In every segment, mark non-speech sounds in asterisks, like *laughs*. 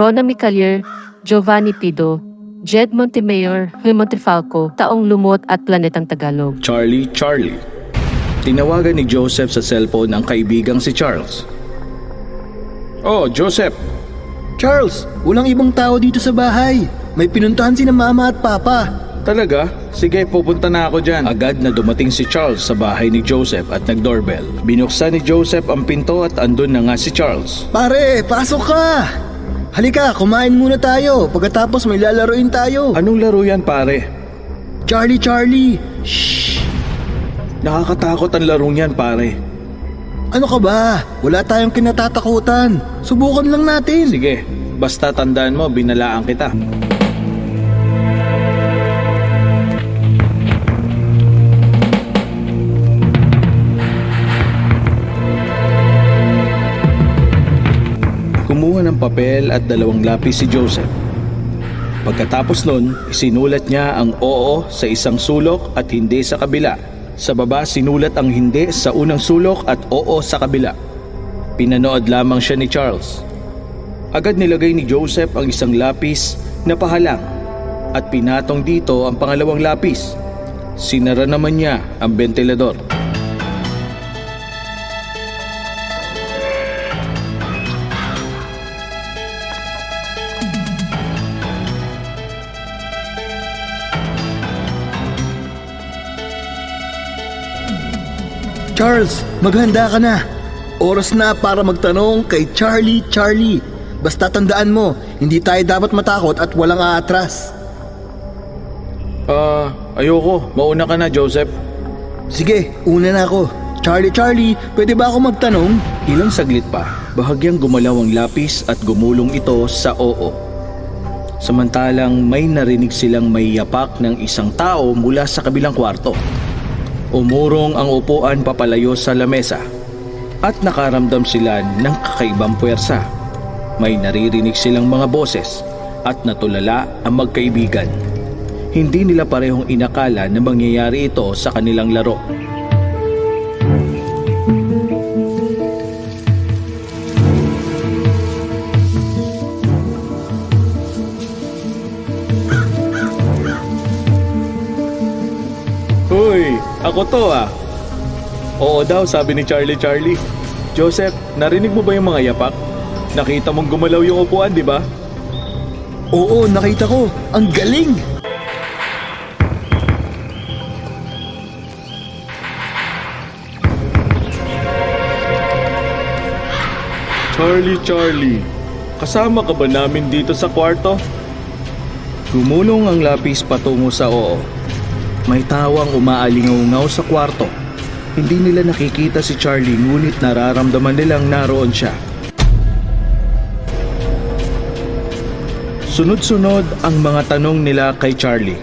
Rona Micalier, Giovanni Pido, Jed Montemayor, Huy Montefalco, Taong Lumot at Planetang Tagalog. Charlie, Charlie. Tinawagan ni Joseph sa cellphone ang kaibigang si Charles. Oh, Joseph. Charles, walang ibang tao dito sa bahay. May pinuntahan si na mama at papa. Talaga? Sige, pupunta na ako dyan. Agad na dumating si Charles sa bahay ni Joseph at nag-doorbell. Binuksan ni Joseph ang pinto at andun na nga si Charles. Pare, pasok ka! Halika, kumain muna tayo. Pagkatapos may lalaroin tayo. Anong laro yan pare? Charlie, Charlie! Nakakatakot ang larong yan pare. Ano ka ba? Wala tayong kinatatakutan. Subukan lang natin. Sige, basta tandaan mo, binalaan kita. Ng papel at dalawang lapis si Joseph. Pagkatapos nun, isinulat niya ang oo sa isang sulok at hindi sa kabila. Sa baba, sinulat ang hindi sa unang sulok at oo sa kabila. Pinanood lamang siya ni Charles. Agad nilagay ni Joseph ang isang lapis na pahalang at pinatong dito ang pangalawang lapis. Sinara naman niya ang ventilador. Charles, maghanda ka na. Oras na para magtanong kay Charlie, Charlie. Basta tandaan mo, hindi tayo dapat matakot at walang aatras. Ah, ayoko. Mauna ka na, Joseph. Sige, una na ako. Charlie, Charlie, pwede ba ako magtanong? Ilang saglit pa, bahagyang gumalaw ang lapis at gumulong ito sa oo. Samantalang may narinig silang may yapak ng isang tao mula sa kabilang kwarto. Umurong ang upuan papalayo sa lamesa at nakaramdam sila ng kakaibang puwersa. May naririnig silang mga boses at natulala ang magkaibigan. Hindi nila parehong inakala na mangyayari ito sa kanilang laro. Ako to ah. Oo daw, sabi ni Charlie Charlie. Joseph, narinig mo ba yung mga yapak? Nakita mong gumalaw yung upuan, di ba? Oo, nakita ko. Ang galing! Charlie, Charlie, kasama ka ba namin dito sa kwarto? Gumulong ang lapis patungo sa oo. May tawang umaalingaw sa kwarto. Hindi nila nakikita si Charlie ngunit nararamdaman nilang naroon siya. Sunod-sunod ang mga tanong nila kay Charlie.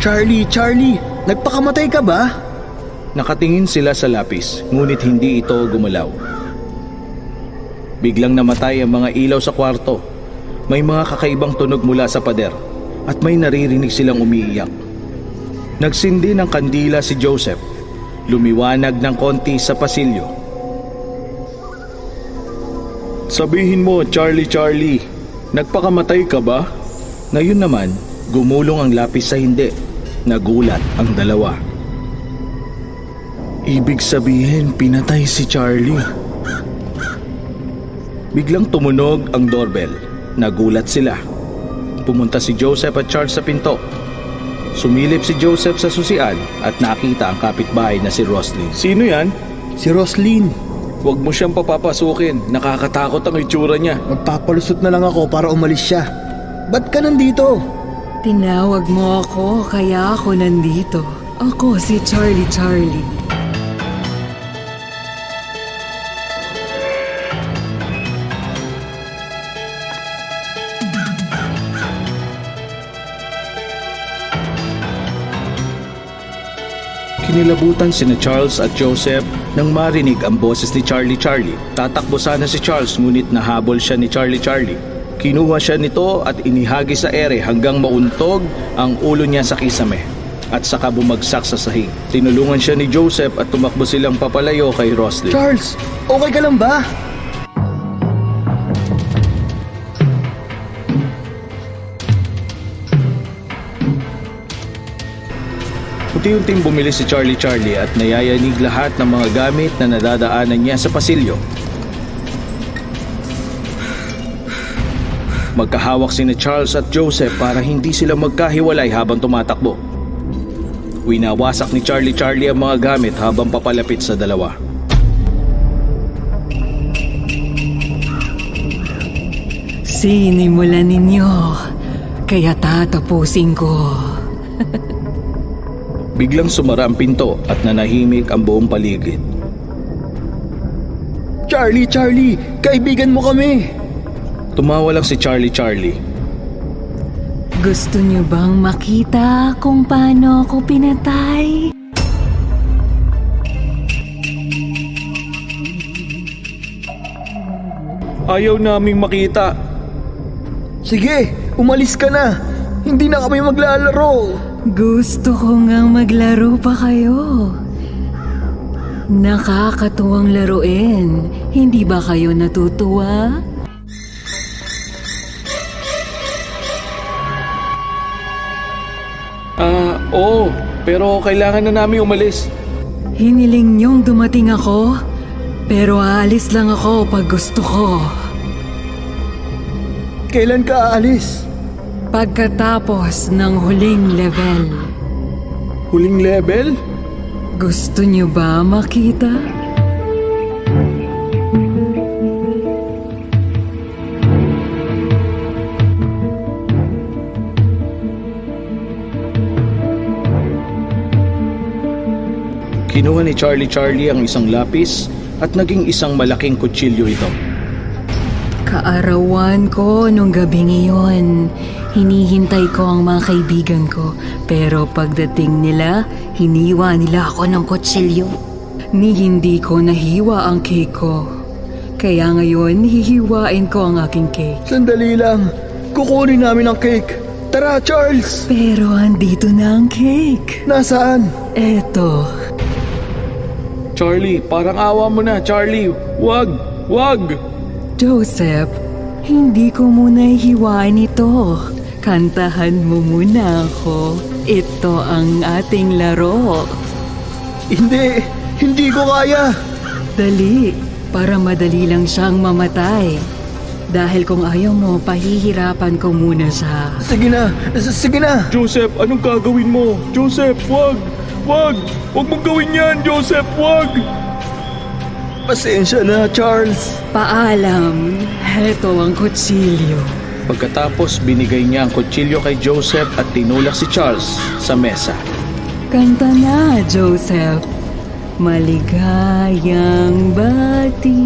Charlie, Charlie, nagpakamatay ka ba? Nakatingin sila sa lapis, ngunit hindi ito gumalaw. Biglang namatay ang mga ilaw sa kwarto. May mga kakaibang tunog mula sa pader at may naririnig silang umiiyak. Nagsindi ng kandila si Joseph. Lumiwanag ng konti sa pasilyo. Sabihin mo, Charlie Charlie, nagpakamatay ka ba? Ngayon naman, gumulong ang lapis sa hindi. Nagulat ang dalawa. Ibig sabihin, pinatay si Charlie. Biglang tumunog ang doorbell. Nagulat sila. pumunta si Joseph at Charles sa pinto. Sumilip si Joseph sa susian at nakita ang kapitbahay na si Roslyn. Sino yan? Si Roslyn, Huwag mo siyang papapasukin. Nakakatakot ang itsura niya. magpapalusot na lang ako para umalis siya. Ba't ka nandito? Tinawag mo ako kaya ako nandito. Ako si Charlie Charlie. Kinilabutan sina Charles at Joseph nang marinig ang boses ni Charlie Charlie. Tatakbo sana si Charles ngunit nahabol siya ni Charlie Charlie. Kinuha siya nito at inihagi sa ere hanggang mauntog ang ulo niya sa kisame at saka bumagsak sa sahig. Tinulungan siya ni Joseph at tumakbo silang papalayo kay Roslyn. Charles, okay ka lang ba? Unti-unting bumili si Charlie Charlie at nayayanig lahat ng mga gamit na nadadaanan niya sa pasilyo. Magkahawak sina Charles at Joseph para hindi sila magkahiwalay habang tumatakbo. Winawasak ni Charlie Charlie ang mga gamit habang papalapit sa dalawa. Sinimulan ninyo, kaya tatapusin ko. *laughs* Biglang sumara ang pinto at nanahimik ang buong paligid. Charlie, Charlie, kaibigan mo kami. Tumawa lang si Charlie Charlie. Gusto niyo bang makita kung paano ako pinatay? Ayaw naming makita. Sige, umalis ka na. Hindi na kami maglalaro. Gusto ko ngang maglaro pa kayo. Nakakatuwang laruin. Hindi ba kayo natutuwa? Ah, oo. Pero kailangan na namin umalis. Hiniling niyong dumating ako, pero aalis lang ako pag gusto ko. Kailan ka aalis? Pagkatapos ng huling level, Huling level? gusto niyo ba makita? Kinuha ni Charlie Charlie ang isang lapis at naging isang malaking kutsilyo ito. Kaarawan ko nung gabing iyon. Hinihintay ko ang mga kaibigan ko. Pero pagdating nila, hiniwa nila ako ng kutsilyo. Ni hindi ko nahiwa ang cake ko. Kaya ngayon, hihiwain ko ang aking cake. Sandali lang. Kukunin namin ang cake. Tara, Charles! Pero andito na ang cake. Nasaan? Eto. Charlie, parang awa mo na, Charlie. Wag! Wag! Joseph, hindi ko muna hihiwain ito. Kantahan mo muna ako. Ito ang ating laro. Hindi! Hindi ko kaya! Dali, para madali lang siyang mamatay. Dahil kung ayaw mo, pahihirapan ko muna siya. Sige na! S- Sige na! Joseph, anong gagawin mo? Joseph, wag! Wag! Wag mong gawin yan, Joseph! Wag! Pasensya na, Charles. Paalam, heto ang kutsilyo. Pagkatapos, binigay niya ang kutsilyo kay Joseph at tinulak si Charles sa mesa. Kanta na, Joseph. Maligayang bati.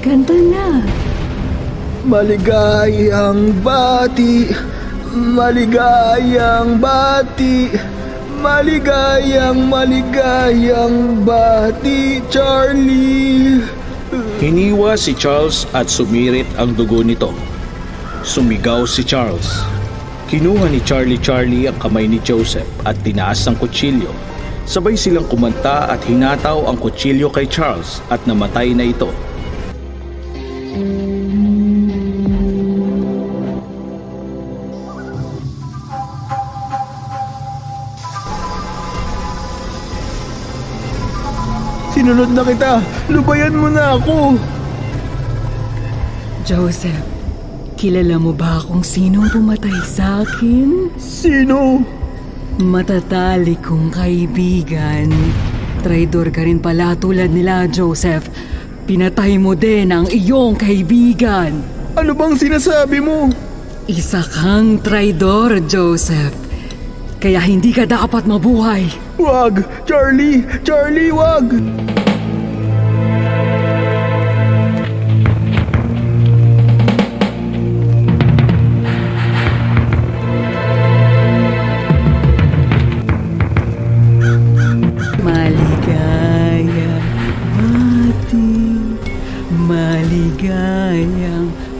Kanta na. Maligayang bati, maligayang bati, maligayang maligayang bati, Charlie. Hiniwa si Charles at sumirit ang dugo nito. Sumigaw si Charles. Kinuha ni Charlie Charlie ang kamay ni Joseph at tinaas ang kutsilyo. Sabay silang kumanta at hinataw ang kutsilyo kay Charles at namatay na ito. Sinunod na kita. Lubayan mo na ako. Joseph, Kilala mo ba kung sinong pumatay sa akin? Sino? Matatali kong kaibigan. Traidor ka rin pala tulad nila, Joseph. Pinatay mo din ang iyong kaibigan. Ano bang sinasabi mo? Isa kang traidor, Joseph. Kaya hindi ka dapat mabuhay. Wag! Charlie! Charlie, wag! Maligayang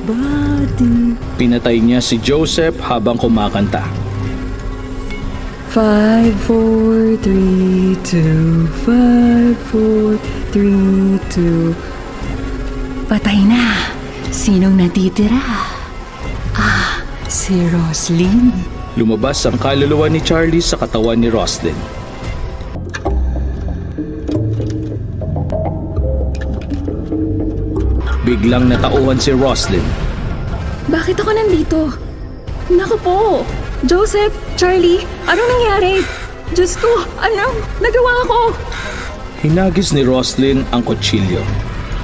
bati. Pinatay niya si Joseph habang kumakanta. Five, four, three, two, five, four, three, two. Patay na. Sinong natitira? Ah, si Roslyn. Lumabas ang kaluluwa ni Charlie sa katawan ni Roslyn. Biglang natauhan si Roslyn. Bakit ako nandito? Naku po! Joseph, Charlie, anong nangyari? Diyos ko, anong nagawa ko? Hinagis ni Roslyn ang kutsilyo.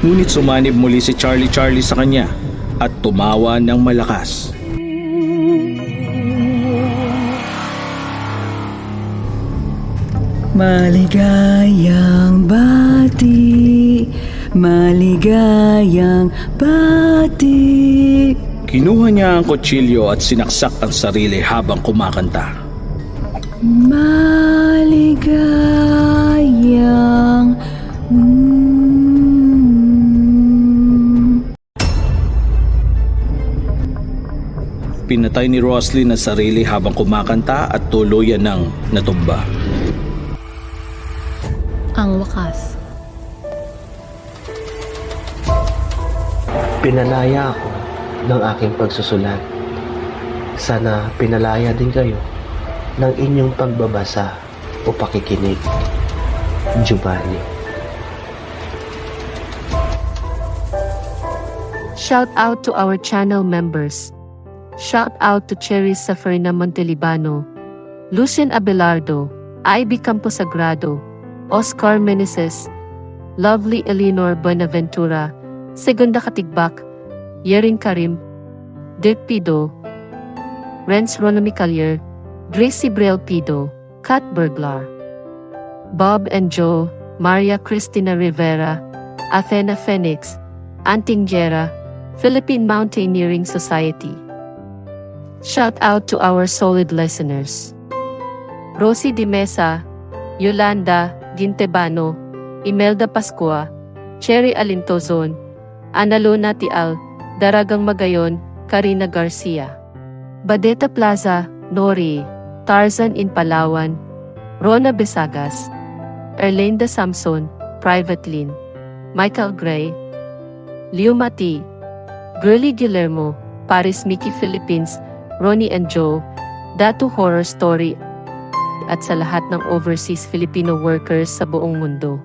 Ngunit sumanib muli si Charlie Charlie sa kanya at tumawa ng malakas. Maligayang bati, maligayang bati. Kinuha niya ang kutsilyo at sinaksak ang sarili habang kumakanta. Maligayang mm, Pinatay ni Roslyn ang sarili habang kumakanta at tuluyan ng natumba. Ang wakas. Pinalaya ako ng aking pagsusulat. Sana pinalaya din kayo ng inyong pagbabasa o pakikinig. Giovanni. Shout out to our channel members. Shout out to Cherry Saferna Montelibano, Lucien Abelardo, Ivy Camposagrado, Oscar Meneses, Lovely Eleanor Buenaventura, Segunda Katigbak, Yering Karim, Dirk Pido, Renz Ronami Collier, Gracie Brel Pido, Kat Burglar, Bob and Joe, Maria Cristina Rivera, Athena Phoenix, Anting Jera, Philippine Mountaineering Society. Shout out to our solid listeners. Rosie Di Mesa, Yolanda Gintebano, Imelda Pascua, Cherry Alintozon, Analona Tial, Daragang Magayon, Karina Garcia. Badeta Plaza, Nori, Tarzan in Palawan, Rona Besagas, Erlinda Samson, Private Lin, Michael Gray, Leo Mati, Girly Guillermo, Paris Mickey Philippines, Ronnie and Joe, Datu Horror Story, at sa lahat ng overseas Filipino workers sa buong mundo.